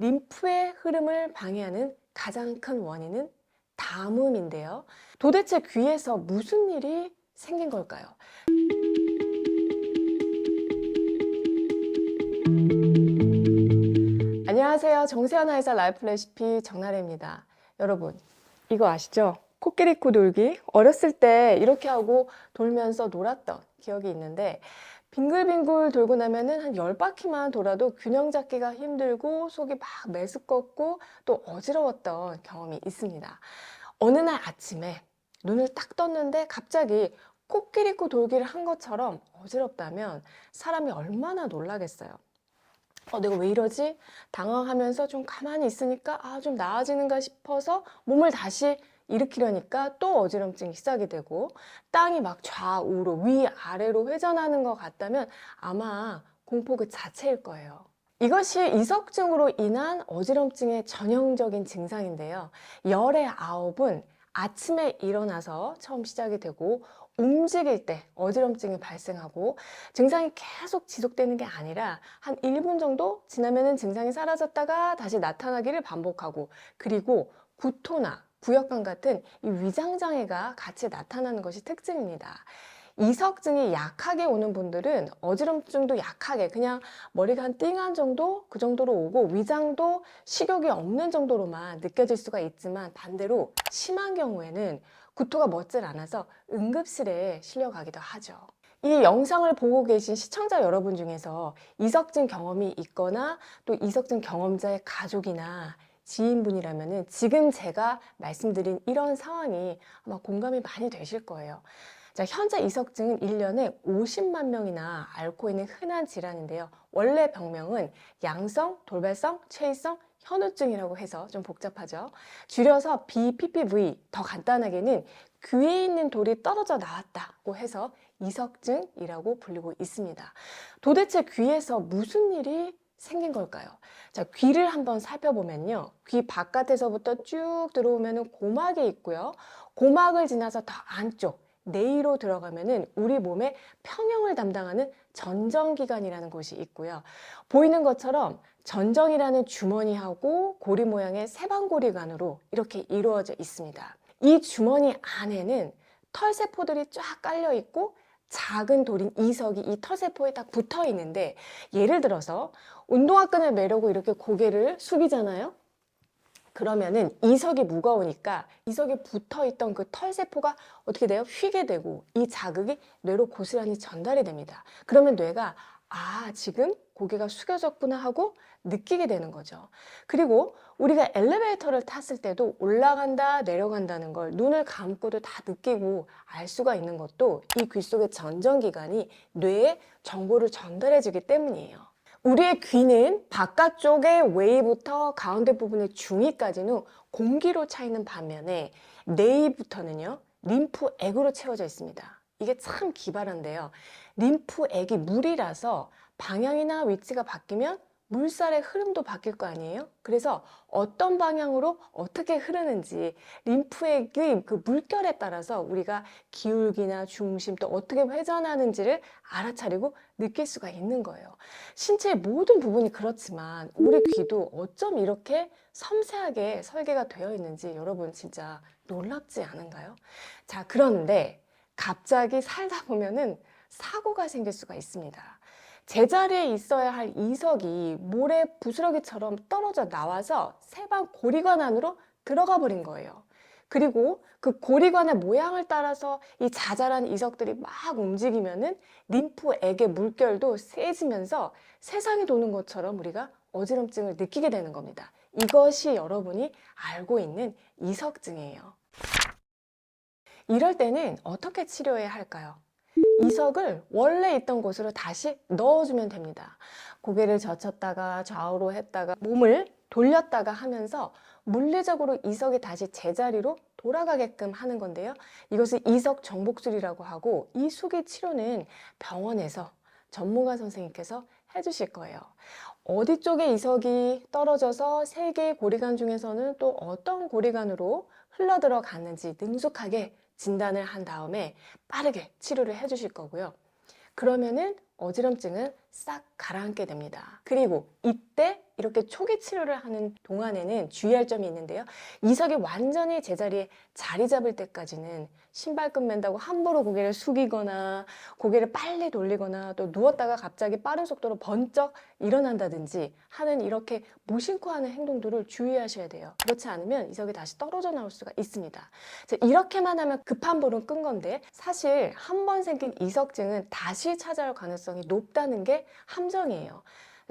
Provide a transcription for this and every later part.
림프의 흐름을 방해하는 가장 큰 원인은 담음인데요. 도대체 귀에서 무슨 일이 생긴 걸까요? 안녕하세요. 정세현 아이사 라이프 레시피 정나래입니다. 여러분, 이거 아시죠? 코끼리 코 돌기. 어렸을 때 이렇게 하고 돌면서 놀았던 기억이 있는데, 빙글빙글 돌고 나면은 한 열바퀴만 돌아도 균형 잡기가 힘들고 속이 막 메스껍고 또 어지러웠던 경험이 있습니다. 어느 날 아침에 눈을 딱 떴는데 갑자기 코끼리 코 돌기를 한 것처럼 어지럽다면 사람이 얼마나 놀라겠어요. 어, 내가 왜 이러지? 당황하면서 좀 가만히 있으니까 아, 좀 나아지는가 싶어서 몸을 다시 일으키려니까 또 어지럼증이 시작이 되고 땅이 막 좌우로 위아래로 회전하는 것 같다면 아마 공포 그 자체일 거예요. 이것이 이석증으로 인한 어지럼증의 전형적인 증상인데요. 열의 아홉은 아침에 일어나서 처음 시작이 되고 움직일 때 어지럼증이 발생하고 증상이 계속 지속되는 게 아니라 한 1분 정도 지나면은 증상이 사라졌다가 다시 나타나기를 반복하고 그리고 구토나 부역감 같은 이 위장장애가 같이 나타나는 것이 특징입니다. 이석증이 약하게 오는 분들은 어지럼증도 약하게 그냥 머리가 한 띵한 정도 그 정도로 오고 위장도 식욕이 없는 정도로만 느껴질 수가 있지만 반대로 심한 경우에는 구토가 멎질 않아서 응급실에 실려가기도 하죠. 이 영상을 보고 계신 시청자 여러분 중에서 이석증 경험이 있거나 또 이석증 경험자의 가족이나 지인분이라면 지금 제가 말씀드린 이런 상황이 아마 공감이 많이 되실 거예요. 자, 현재 이석증은 1년에 50만 명이나 앓고 있는 흔한 질환인데요. 원래 병명은 양성, 돌발성, 최이성, 현우증이라고 해서 좀 복잡하죠. 줄여서 BPPV, 더 간단하게는 귀에 있는 돌이 떨어져 나왔다고 해서 이석증이라고 불리고 있습니다. 도대체 귀에서 무슨 일이 생긴 걸까요? 자, 귀를 한번 살펴보면요. 귀 바깥에서부터 쭉 들어오면은 고막이 있고요. 고막을 지나서 더 안쪽, 뇌로 들어가면은 우리 몸의 평형을 담당하는 전정기관이라는 곳이 있고요. 보이는 것처럼 전정이라는 주머니하고 고리 모양의 세방고리관으로 이렇게 이루어져 있습니다. 이 주머니 안에는 털세포들이 쫙 깔려 있고 작은 돌인 이석이 이 털세포에 딱 붙어 있는데 예를 들어서 운동화 끈을 매려고 이렇게 고개를 숙이잖아요. 그러면은 이석이 무거우니까 이석에 붙어 있던 그 털세포가 어떻게 돼요? 휘게 되고 이 자극이 뇌로 고스란히 전달이 됩니다. 그러면 뇌가 아, 지금 고개가 숙여졌구나 하고 느끼게 되는 거죠. 그리고 우리가 엘리베이터를 탔을 때도 올라간다, 내려간다는 걸 눈을 감고도 다 느끼고 알 수가 있는 것도 이 귀 속의 전정기관이 뇌에 정보를 전달해 주기 때문이에요. 우리의 귀는 바깥쪽의 웨이부터 가운데 부분의 중위까지는 공기로 차 있는 반면에 내이부터는요, 림프액으로 채워져 있습니다. 이게 참 기발한데요. 림프액이 물이라서 방향이나 위치가 바뀌면 물살의 흐름도 바뀔 거 아니에요? 그래서 어떤 방향으로 어떻게 흐르는지 림프액의 그 물결에 따라서 우리가 기울기나 중심 또 어떻게 회전하는지를 알아차리고 느낄 수가 있는 거예요. 신체의 모든 부분이 그렇지만 우리 귀도 어쩜 이렇게 섬세하게 설계가 되어 있는지 여러분 진짜 놀랍지 않은가요? 자, 그런데 갑자기 살다 보면은 사고가 생길 수가 있습니다. 제자리에 있어야 할 이석이 모래 부스러기처럼 떨어져 나와서 세방 고리관 안으로 들어가 버린 거예요. 그리고 그 고리관의 모양을 따라서 이 자잘한 이석들이 막 움직이면은 림프액의 물결도 세지면서 세상이 도는 것처럼 우리가 어지럼증을 느끼게 되는 겁니다. 이것이 여러분이 알고 있는 이석증이에요. 이럴 때는 어떻게 치료해야 할까요? 이석을 원래 있던 곳으로 다시 넣어주면 됩니다. 고개를 젖혔다가 좌우로 했다가 몸을 돌렸다가 하면서 물리적으로 이석이 다시 제자리로 돌아가게끔 하는 건데요. 이것을 이석 정복술이라고 하고 이 수기 치료는 병원에서 전문가 선생님께서 해주실 거예요. 어디 쪽에 이석이 떨어져서 세 개의 고리관 중에서는 또 어떤 고리관으로 흘러 들어갔는지 능숙하게 진단을 한 다음에 빠르게 치료를 해주실 거고요. 그러면은 어지럼증은 싹 가라앉게 됩니다. 그리고 이때 이렇게 초기 치료를 하는 동안에는 주의할 점이 있는데요. 이석이 완전히 제자리에 자리 잡을 때까지는 신발끈 맨다고 함부로 고개를 숙이거나 고개를 빨리 돌리거나 또 누웠다가 갑자기 빠른 속도로 번쩍 일어난다든지 하는 이렇게 무심코 하는 행동들을 주의하셔야 돼요. 그렇지 않으면 이석이 다시 떨어져 나올 수가 있습니다. 자, 이렇게만 하면 급한 불은 끈 건데 사실 한 번 생긴 이석증은 다시 찾아올 가능성이 높다는 게 함정이에요.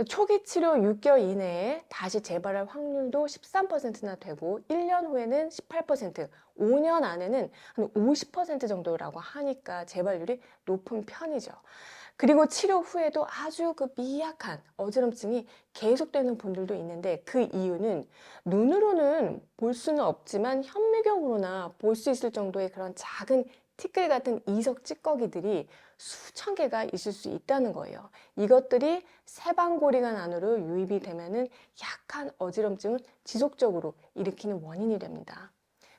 초기 치료 6개월 이내에 다시 재발할 확률도 13%나 되고 1년 후에는 18%, 5년 안에는 한 50% 정도라고 하니까 재발률이 높은 편이죠. 그리고 치료 후에도 아주 그 미약한 어지럼증이 계속되는 분들도 있는데 그 이유는 눈으로는 볼 수는 없지만 현미경으로나 볼 수 있을 정도의 그런 작은 티끌 같은 이석 찌꺼기들이 수천 개가 있을 수 있다는 거예요. 이것들이 세방고리관 안으로 유입이 되면은 약한 어지럼증을 지속적으로 일으키는 원인이 됩니다.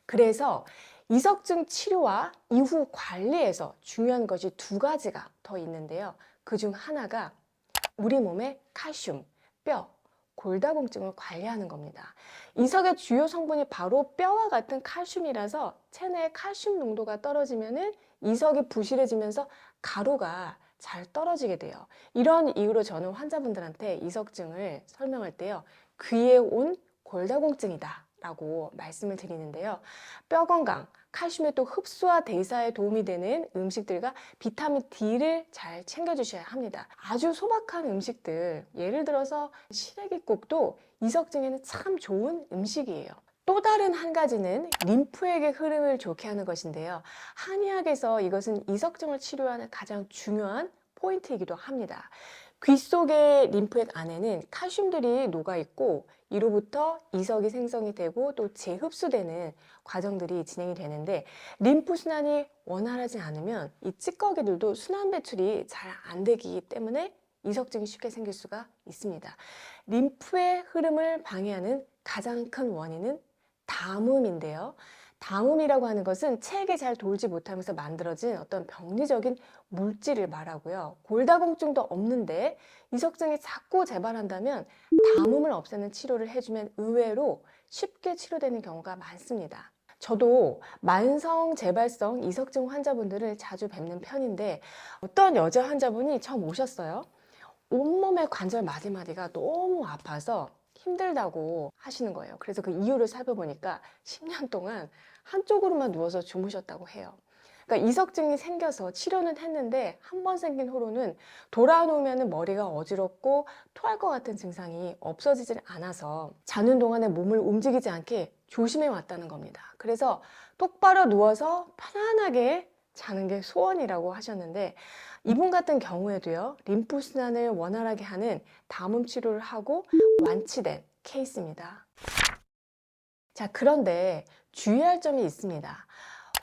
그래서 이석증 치료와 이후 관리에서 중요한 것이 두 가지가 더 있는데요. 그 중 하나가 우리 몸의 칼슘, 뼈, 골다공증을 관리하는 겁니다. 이석의 주요 성분이 바로 뼈와 같은 칼슘이라서 체내의 칼슘 농도가 떨어지면은 이석이 부실해지면서 가루가 잘 떨어지게 돼요. 이런 이유로 저는 환자분들한테 이석증을 설명할 때요. 귀에 온 골다공증이다. 라고 말씀을 드리는데요. 뼈 건강, 칼슘의 또 흡수와 대사에 도움이 되는 음식들과 비타민 D를 잘 챙겨주셔야 합니다. 아주 소박한 음식들, 예를 들어서 시래기국도 이석증에는 참 좋은 음식이에요. 또 다른 한 가지는 림프액의 흐름을 좋게 하는 것인데요. 한의학에서 이것은 이석증을 치료하는 가장 중요한 포인트이기도 합니다. 귀 속의 림프액 안에는 칼슘들이 녹아 있고 이로부터 이석이 생성이 되고 또 재흡수되는 과정들이 진행이 되는데 림프 순환이 원활하지 않으면 이 찌꺼기들도 순환 배출이 잘 안 되기 때문에 이석증이 쉽게 생길 수가 있습니다. 림프의 흐름을 방해하는 가장 큰 원인은 담음인데요. 담음이라고 하는 것은 체액이 잘 돌지 못하면서 만들어진 어떤 병리적인 물질을 말하고요. 골다공증도 없는데 이석증이 자꾸 재발한다면 담음을 없애는 치료를 해주면 의외로 쉽게 치료되는 경우가 많습니다. 저도 만성 재발성 이석증 환자분들을 자주 뵙는 편인데 어떤 여자 환자분이 처음 오셨어요. 온몸의 관절 마디마디가 너무 아파서 힘들다고 하시는 거예요. 그래서 그 이유를 살펴보니까 10년 동안 한쪽으로만 누워서 주무셨다고 해요. 그러니까 이석증이 생겨서 치료는 했는데 한 번 생긴 후로는 돌아오면 머리가 어지럽고 토할 것 같은 증상이 없어지질 않아서 자는 동안에 몸을 움직이지 않게 조심해 왔다는 겁니다. 그래서 똑바로 누워서 편안하게 자는 게 소원이라고 하셨는데 이분 같은 경우에도요 림프 순환을 원활하게 하는 담음 치료를 하고 완치된 케이스입니다. 자 그런데 주의할 점이 있습니다.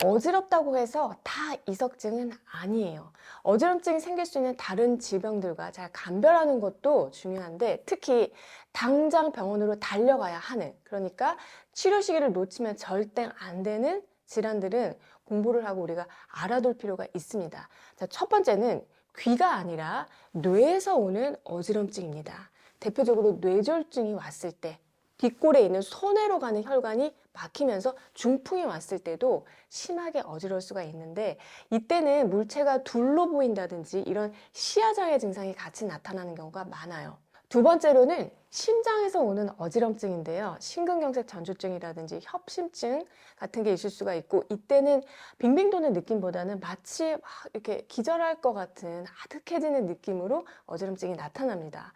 어지럽다고 해서 다 이석증은 아니에요. 어지럼증이 생길 수 있는 다른 질병들과 잘 감별하는 것도 중요한데 특히 당장 병원으로 달려가야 하는 그러니까 치료 시기를 놓치면 절대 안 되는 질환들은 공부를 하고 우리가 알아둘 필요가 있습니다. 자, 첫 번째는 귀가 아니라 뇌에서 오는 어지럼증입니다. 대표적으로 뇌졸중이 왔을 때 뒷골에 있는 손해로 가는 혈관이 막히면서 중풍이 왔을 때도 심하게 어지러울 수가 있는데 이때는 물체가 둘로 보인다든지 이런 시야장애 증상이 같이 나타나는 경우가 많아요. 두 번째로는 심장에서 오는 어지럼증인데요. 심근경색 전조증이라든지 협심증 같은 게 있을 수가 있고 이때는 빙빙 도는 느낌보다는 마치 막 이렇게 기절할 것 같은 아득해지는 느낌으로 어지럼증이 나타납니다.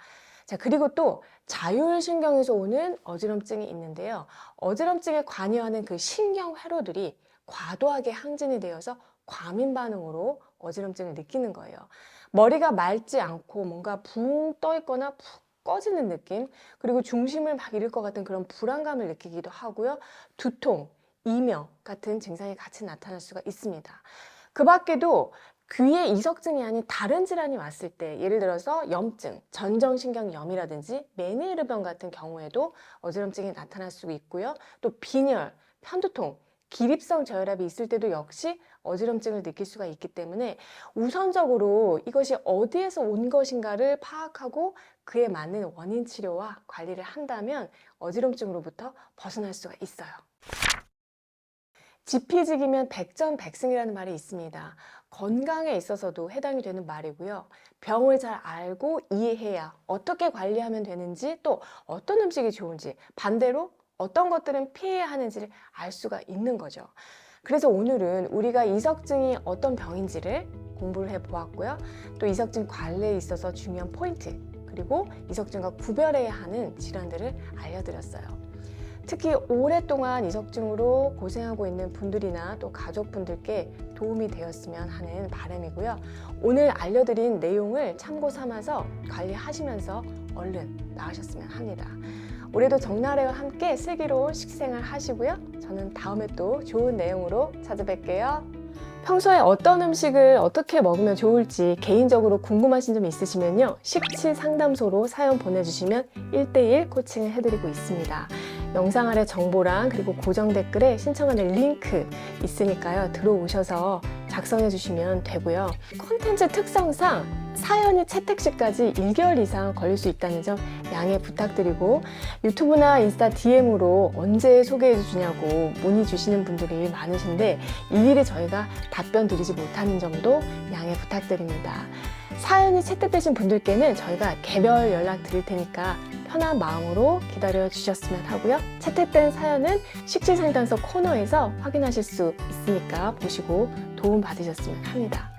자, 그리고 또 자율신경에서 오는 어지럼증이 있는데요. 어지럼증에 관여하는 그 신경 회로들이 과도하게 항진이 되어서 과민 반응으로 어지럼증을 느끼는 거예요. 머리가 맑지 않고 뭔가 붕 떠 있거나 푹 꺼지는 느낌, 그리고 중심을 막 잃을 것 같은 그런 불안감을 느끼기도 하고요. 두통, 이명 같은 증상이 같이 나타날 수가 있습니다. 그 밖에도 귀에 이석증이 아닌 다른 질환이 왔을 때 예를 들어서 염증, 전정신경염이라든지 메니에르병 같은 경우에도 어지럼증이 나타날 수 있고요. 또 빈혈, 편두통, 기립성 저혈압이 있을 때도 역시 어지럼증을 느낄 수가 있기 때문에 우선적으로 이것이 어디에서 온 것인가를 파악하고 그에 맞는 원인 치료와 관리를 한다면 어지럼증으로부터 벗어날 수가 있어요. 지피지기면 백전백승이라는 말이 있습니다. 건강에 있어서도 해당이 되는 말이고요. 병을 잘 알고 이해해야 어떻게 관리하면 되는지 또 어떤 음식이 좋은지 반대로 어떤 것들은 피해야 하는지를 알 수가 있는 거죠. 그래서 오늘은 우리가 이석증이 어떤 병인지를 공부를 해 보았고요. 또 이석증 관리에 있어서 중요한 포인트, 그리고 이석증과 구별해야 하는 질환들을 알려드렸어요. 특히 오랫동안 이석증으로 고생하고 있는 분들이나 또 가족분들께 도움이 되었으면 하는 바람이고요. 오늘 알려드린 내용을 참고 삼아서 관리하시면서 얼른 나으셨으면 합니다. 올해도 정나래와 함께 슬기로운 식생활 하시고요. 저는 다음에 또 좋은 내용으로 찾아뵐게요. 평소에 어떤 음식을 어떻게 먹으면 좋을지 개인적으로 궁금하신 점 있으시면요. 식치 상담소로 사연 보내주시면 1대1 코칭을 해드리고 있습니다. 영상 아래 정보랑 그리고 고정 댓글에 신청하는 링크 있으니까요. 들어오셔서 작성해 주시면 되고요. 콘텐츠 특성상 사연이 채택 시까지 1개월 이상 걸릴 수 있다는 점 양해 부탁드리고 유튜브나 인스타 DM으로 언제 소개해 주냐고 문의 주시는 분들이 많으신데 일일이 저희가 답변 드리지 못하는 점도 양해 부탁드립니다. 사연이 채택되신 분들께는 저희가 개별 연락 드릴 테니까 편한 마음으로 기다려 주셨으면 하고요. 채택된 사연은 식지상담소 코너에서 확인하실 수 있으니까 보시고 도움 받으셨으면 합니다.